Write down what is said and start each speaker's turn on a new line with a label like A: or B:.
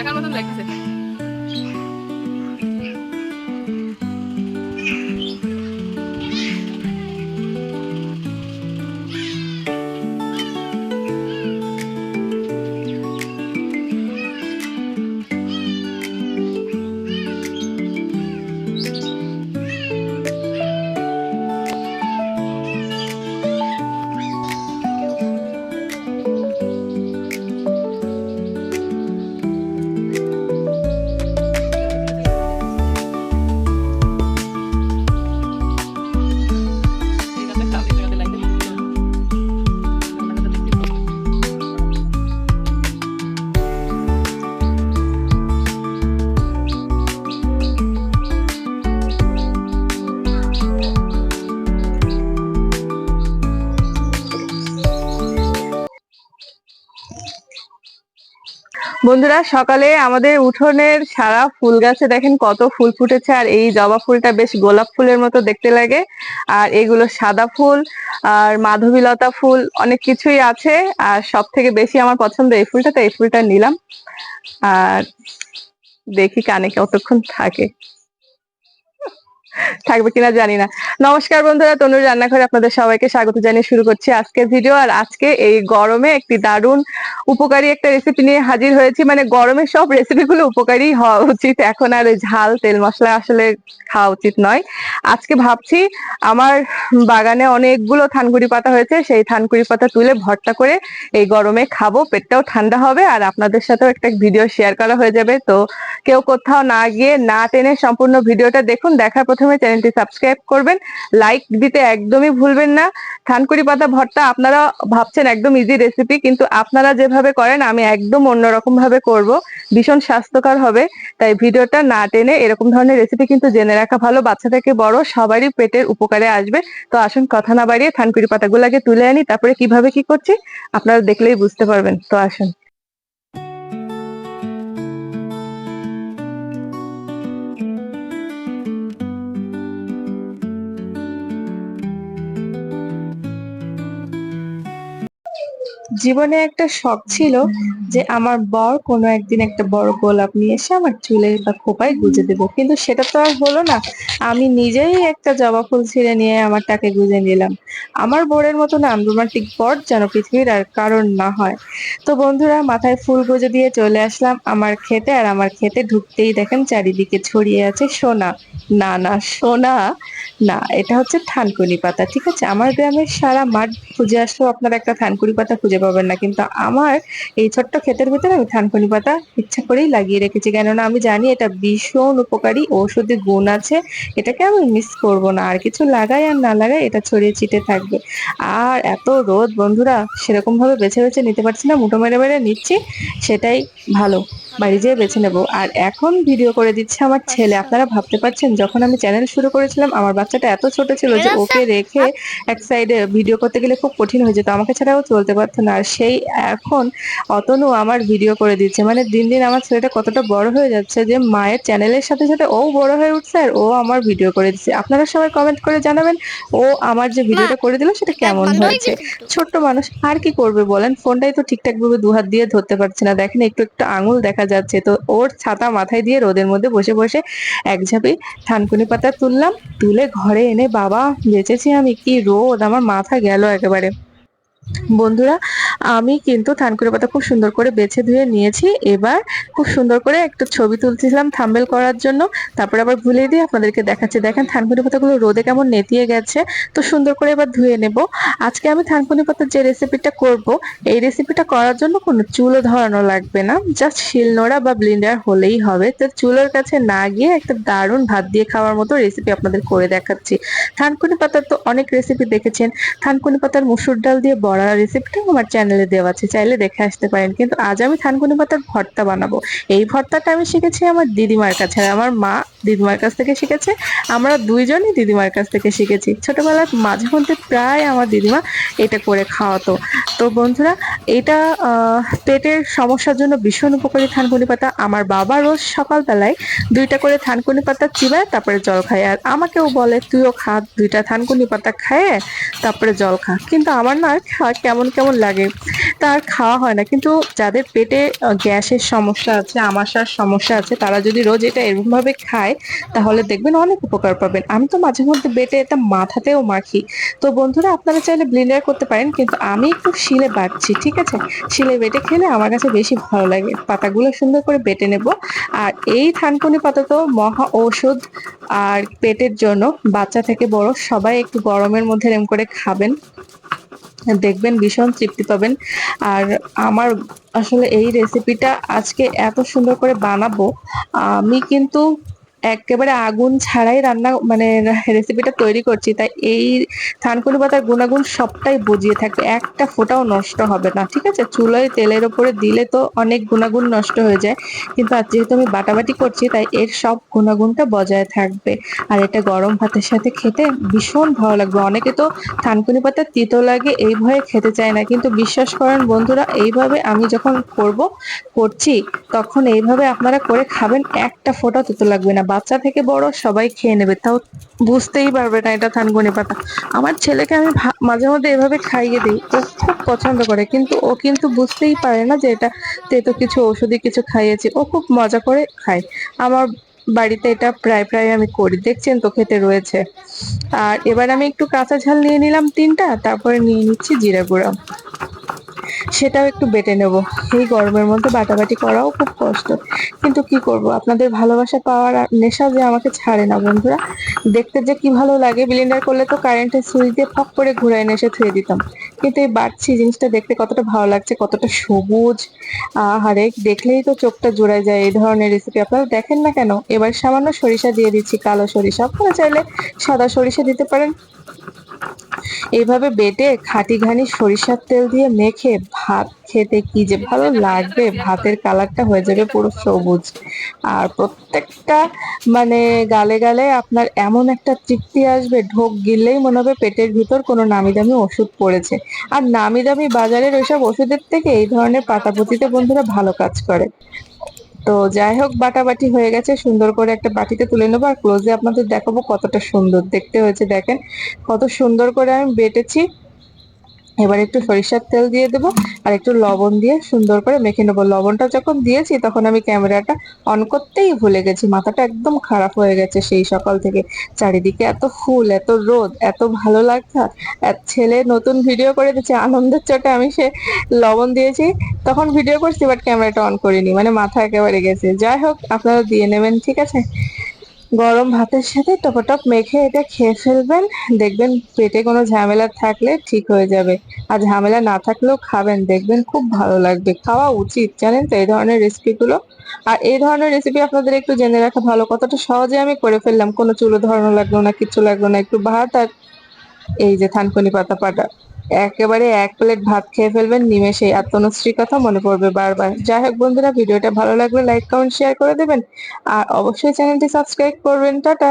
A: দেখার মতন লাগছে
B: বন্ধুরা, সকালে আমাদের উঠোনের সারা ফুল গাছে দেখেন কত ফুল ফুটেছে, আর এই জবা ফুলটা বেশ গোলাপ ফুলের মতো দেখতে লাগে। আর এগুলো সাদা ফুল, আর মাধবীলতা ফুল, অনেক কিছুই আছে। আর সব থেকে বেশি আমার পছন্দ এই ফুলটা, তো এই ফুলটা নিলাম। আর দেখি কানে কতক্ষণ থাকে। থাকবে কিনা জানি না। নমস্কার বন্ধুরা তনুর রান্নাঘরে আপনাদের সবাইকে স্বাগত জানিয়ে শুরু করছি আজকের ভিডিও আর আজকে এই গরমে একটি দারুণ উপকারী একটা রেসিপি নিয়ে হাজির হয়েছি। মানে গরমের সব রেসিপি গুলো উপকারী হওয়া উচিত। এখন আর ঝাল, তেল মশলা আসলে খাওয়া উচিত নয়। আজকে ভাবছি আমার বাগানে অনেকগুলো থানকুড়ি পাতা হয়েছে। সেই থানকুড়ি পাতা তুলে ভর্তা করে এই গরমে খাব। পেটটাও ঠান্ডা হবে আর আপনাদের সাথেও একটা ভিডিও শেয়ার করা হয়ে যাবে। তো কেউ কোথাও না গিয়ে না টেনে সম্পূর্ণ ভিডিওটা দেখুন। দেখার প্রথমে চ্যানেলটি সাবস্ক্রাইব করবেন লাইক দিতে একদমই ভুলবেন না। থানকুড়ি পাতা ভর্তা আপনারা ভাবছেন একদম ইজি রেসিপি কিন্তু আপনারা যেভাবে করেন, আমি একদম অন্যরকম ভাবে করব। ভীষণ স্বাস্থ্যকর হবে। তাই ভিডিওটা না টেনে এরকম ধরনের রেসিপি কিন্তু জেনে রাখা ভালো। বাচ্চা থেকে বড়, সবারই পেটের উপকারে আসবে। তো আসুন, কথা না বাড়িয়ে থানকুড়ি পাতাগুলোকে তুলে আনি। তারপরে কীভাবে কি করছি, আপনারা দেখলেই বুঝতে পারবেন। তো আসুন। জীবনে একটা শখ ছিল যে আমার বর কোনো একদিন একটা বড় গোলাপ নিয়ে এসে আমার চুলে বা খোপায় গুজে দেবো। কিন্তু সেটা তো আর হলো না। আমি নিজেই একটা জবা ফুল ছিঁড়ে নিয়ে আমার টাকে গুজে নিলাম। আমার বরের মতো মতন আনরোমান্টিক বর যেন পৃথিবীর আর কারণ না হয়। তো বন্ধুরা, মাথায় ফুল গুজে দিয়ে চলে আসলাম আমার খেতে। আর আমার খেতে ঢুকতেই দেখেন চারিদিকে ছড়িয়ে আছে সোনা। না না, সোনা না, এটা হচ্ছে থানকুনি পাতা, ঠিক আছে? আমার গ্রামের সারা মাঠ খুঁজে আসলেও আপনারা একটা থানকুনি পাতা খুঁজে পাবেন। না। কিন্তু আমার এই ছোট্ট ক্ষেতের ভিতরে আমি থানকুনি পাতা ইচ্ছা করেই লাগিয়ে রেখেছি। কেননা আমি জানি এটা ভীষণ উপকারী ঔষধি গুণ আছে। এটাকে আমি মিস করব না। আর কিছু লাগাই আর না লাগাই এটা ছড়িয়ে ছিটে থাকবে। আর এত রোদ বন্ধুরা সেরকম ভাবে বেছে বেছে নিতে পারছি না। মুঠো মেরে মেরে নিচ্ছি, সেটাই ভালো। বাড়ি যেয়ে বেছে নেব। আর এখন ভিডিও করে দিচ্ছে আমার ছেলে। আপনারা ভাবতে পারছেন যখন আমি চ্যানেল শুরু করেছিলাম আমার বাচ্চাটা এত ছোট ছিল যে ওকে রেখে এক সাইডে ভিডিও করতে গেলে খুব কঠিন হয়ে যেত। আমাকে ছাড়াও চলতে পারতো না। আর সেই এখন অতনু আমার ভিডিও করে দিচ্ছে। মানে দিন দিন আমার ছেলেটা কতটা বড় হয়ে যাচ্ছে যে মায়ের চ্যানেলের সাথে সাথে ও বড় হয়ে উঠছে আর ও আমার ভিডিও করে দিচ্ছে। আপনারা সবাই কমেন্ট করে জানাবেন ও আমার যে ভিডিওটা করে দিল সেটা কেমন হয়েছে? ছোট্ট মানুষ আর কি করবে বলেন? ফোনটাই তো ঠিকঠাক ভাবে দু হাত দিয়ে ধরতে পারছে না। দেখেন একটু একটু আঙুল দেখা যাচ্ছে। তো ওর ছাতা মাথায় দিয়ে রোদের মধ্যে বসে বসে এক ঝাঁপি থানকুনি পাতা তুললাম। তুলে ঘরে এনে, বাবা, বেঁচেছি আমি, কি রোদ, আমার মাথা গেল একেবারে। বন্ধুরা, আমি কিন্তু থানকুনি পাতা খুব সুন্দর করে বেছে ধুয়ে নিয়েছি। এবার খুব সুন্দর করে একটু ছবি তুলছিলাম থাম্বেল করার জন্য। তারপরে আবার ভুলে দিয়ে আপনাদেরকে দেখাচ্ছি। দেখেন থানকুনি পাতাগুলো রোদে কেমন নেতিয়ে গেছে। তো সুন্দর করে এবার ধুয়ে নেব। আজকে আমি থানকুনি পাতার যে রেসিপিটা করব, এই রেসিপিটা করার জন্য কোনো চুলো ধরানো লাগবে না। জাস্ট শিলনোড়া বা ব্লিন্ডার হলেই হবে। তো চুলোর কাছে না গিয়ে একটা দারুণ ভাত দিয়ে খাওয়ার মতো রেসিপি আপনাদের করে দেখাচ্ছি। থানকুনি পাতার তো অনেক রেসিপি দেখেছেন। থানকুনি পাতার মুসুর ডাল দিয়ে বড়া রেসিপিটা আমার চ্যানেলে দেওয়া আছে, চাইলে দেখে আসতে পারেন। কিন্তু আজ আমি থানকুনি পাতার ভর্তা বানাবো। এই ভর্তাটা আমি শিখেছি আমার দিদিমার কাছে আমার মা দিদিমার কাছ থেকে শিখেছে, আমরা দুইজনই দিদিমার কাছ থেকে শিখেছি। ছোটবেলার মাঝে মধ্যে প্রায় আমার দিদিমা এটা করে খাওয়াতো। তো বন্ধুরা, এটা পেটের সমস্যার জন্য ভীষণ উপকারী থানকুনি পাতা। আমার বাবা রোজ সকালবেলায় দুইটা করে থানকুনি পাতা চিবায়, তারপরে জল খায়। আর আমাকেও বলে, তুইও খা, দুইটা থানকুনি পাতা খায় তারপরে জল খা। কিন্তু আমার না দেখা কেমন কেমন লাগে তার খাওয়া হয় না। কিন্তু যাদের পেটে গ্যাসের সমস্যা আছে, আমাশার সমস্যা আছে, তারা যদি রোজ এটা এরকম ভাবে খায়, তাহলে দেখবেন অনেক উপকার পাবেন। আমি তো মাঝে মধ্যে বেটে এটা মাথাতেও মাখি। তো বন্ধুরা, আপনারা চাইলে ব্লেন্ডার করতে পারেন, কিন্তু আমি একটু শিলে বাটছি, ঠিক আছে? শিলে বেটে খেলে আমার কাছে বেশি ভালো লাগে। পাতাগুলো সুন্দর করে বেটে নেব। আর এই থানকুনি পাতা তো মহা ঔষধ আর পেটের জন্য বাচ্চা থেকে বড় সবাই একটু গরমের মধ্যে এরম করে খাবেন। দেখবেন, ভীষণ তৃপ্তি পাবেন। আর আমার আসলে এই রেসিপিটা আজকে এত সুন্দর করে বানাবো, আমি কিন্তু একেবারে আগুন ছাড়াই রান্না মানে রেসিপিটা তৈরি করছি। তাই এই থানকুনি পাতার গুণাগুণ সবটাই বুঝিয়ে থাকবে। একটা ফোঁটাও নষ্ট হবে না, ঠিক আছে? চুলোয় তেলের ওপরে দিলে তো অনেক গুণাগুণ নষ্ট হয়ে যায়। কিন্তু আজ যেহেতু আমি বাটাবাটি করছি, তাই এর সব গুণাগুণটা বজায় থাকবে। আর এটা গরম ভাতের সাথে খেতে ভীষণ ভালো লাগবে। অনেকে তো থানকুনি পাতা তিতো লাগে, এই ভয়ে খেতে চায় না। কিন্তু বিশ্বাস করেন বন্ধুরা, এইভাবে আমি যখন করব, করছি, তখন এইভাবে আপনারা করে খাবেন, একটা ফোঁটা তিতো লাগবে না। বাচ্চা থেকে বড় সবাই খেয়ে নেবে, তাও বুঝতেই পারবে না এটা থানকুনি পাতা। আমার ছেলেকে আমি মাঝে মধ্যে এভাবে খাইয়ে দিই, ও খুব পছন্দ করে, কিন্তু ও কিন্তু বুঝতেই পারে না যে এটা তেতো কিছু ঔষধি কিছু খাইয়েছি, ও খুব মজা করে খায়। আমার বাড়িতে এটা প্রায় প্রায় আমি করি, দেখছেন তো খেতে রয়েছে। আর এবার আমি একটু কাঁচা ঝাল নিয়ে নিলাম তিনটা, তারপরে নিয়ে নিচ্ছি জিরা গুঁড়া। সেটাও একটু বেটে নেব। এই গরমের মধ্যে বাটাবাটি করাও খুব কষ্ট। কিন্তু কি করব? আপনাদের ভালোবাসা পাওয়ার নেশা যে আমাকে ছাড়ে না, বন্ধুরা। দেখতে যে কি ভালো লাগে ব্লেন্ডার করলে তো কারেন্টের সুইচ দিয়ে ফক করে ঘুরায় এনে এসে থুয়ে দিতাম। কিন্তু এই বাড়ছি জিনিসটা দেখতে কতটা ভালো লাগছে, কতটা সবুজ। আহারে, দেখলেই তো চোখটা জোড়ায় যায় এই ধরনের রেসিপি আপনারা দেখেন না কেন? এবার সামান্য সরিষা দিয়ে দিচ্ছি, কালো সরিষা। আপনারা চাইলে সাদা সরিষা দিতে পারেন। এইভাবে বেটে খাঁটি ঘানি সরিষার তেল দিয়ে মেখে ভাত খেতে কি যে ভালো লাগবে, ভাতের কালারটা হয়ে যাবে পুরো সবুজ। আর প্রত্যেকটা মানে গালে গালে আপনার এমন একটা তৃপ্তি আসবে, ঢোক গিললেই মনে হবে পেটের ভিতর কোনো নামি দামি ওষুধ পড়েছে। আর নামি দামি বাজারের ওইসব ওষুধের থেকে এই ধরনের পাতাপুতিতে বন্ধুরা ভালো কাজ করে। তো যাই হোক, বাটাবাটি হয়ে গেছে। সুন্দর করে একটা বাটিতে তুলে নেব আর ক্লোজে আপনাদের দেখাবো কতটা সুন্দর। দেখতে হয়েছে, দেখেন। কত সুন্দর করে আমি বেটেছি। এবার একটু সরিষার তেল দিয়ে দেবো আর একটু লবণ দিয়ে সুন্দর করে মেখে নেব। লবণটা যখন দিয়েছি তখন আমি ক্যামেরাটা অন করতেই ভুলে গেছি। মাথাটা একদম খারাপ হয়ে গেছে সেই সকাল থেকে। চারিদিকে এত ফুল, এত রোদ, এত ভালো লাগছে। ছেলে নতুন ভিডিও করে দিচ্ছে, আনন্দের চোটে আমি সে লবণ দিয়েছি। তখন ভিডিও করছি বাট ক্যামেরাটা অন করিনি। মানে মাথা একেবারে গেছে। যাই হোক, আপনারা দিয়ে নেবেন, ঠিক আছে? গরম ভাতের সাথে টপটপ মেখে এটা খেয়ে ফেলবেন। দেখবেন পেটে কোনো ঝামেলা থাকলে ঠিক হয়ে যাবে। আর ঝামেলা না থাকলেও খাবেন, দেখবেন খুব ভালো লাগবে। খাওয়া উচিত, জানেন তো, এই ধরনের রেসিপিগুলো আর এই ধরনের রেসিপি আপনাদের একটু জেনে রাখা ভালো। কতটা সহজে আমি করে ফেললাম। কোনো চুলো ধরানো লাগল না কিচ্ছু লাগল না, একটু ভাত আর এই যে থানকুনি পাতা পাটা। একেবারে এক প্লেট ভাত খেয়ে ফেলবেন, নিমেষেই। আর তনুশ্রীর কথা মনে পড়বে বারবার। যাই হোক বন্ধুরা, ভিডিওটা ভালো লাগলে লাইক কমেন্ট শেয়ার করে দেবেন। আর অবশ্যই চ্যানেলটি সাবস্ক্রাইব করবেন। টাটা!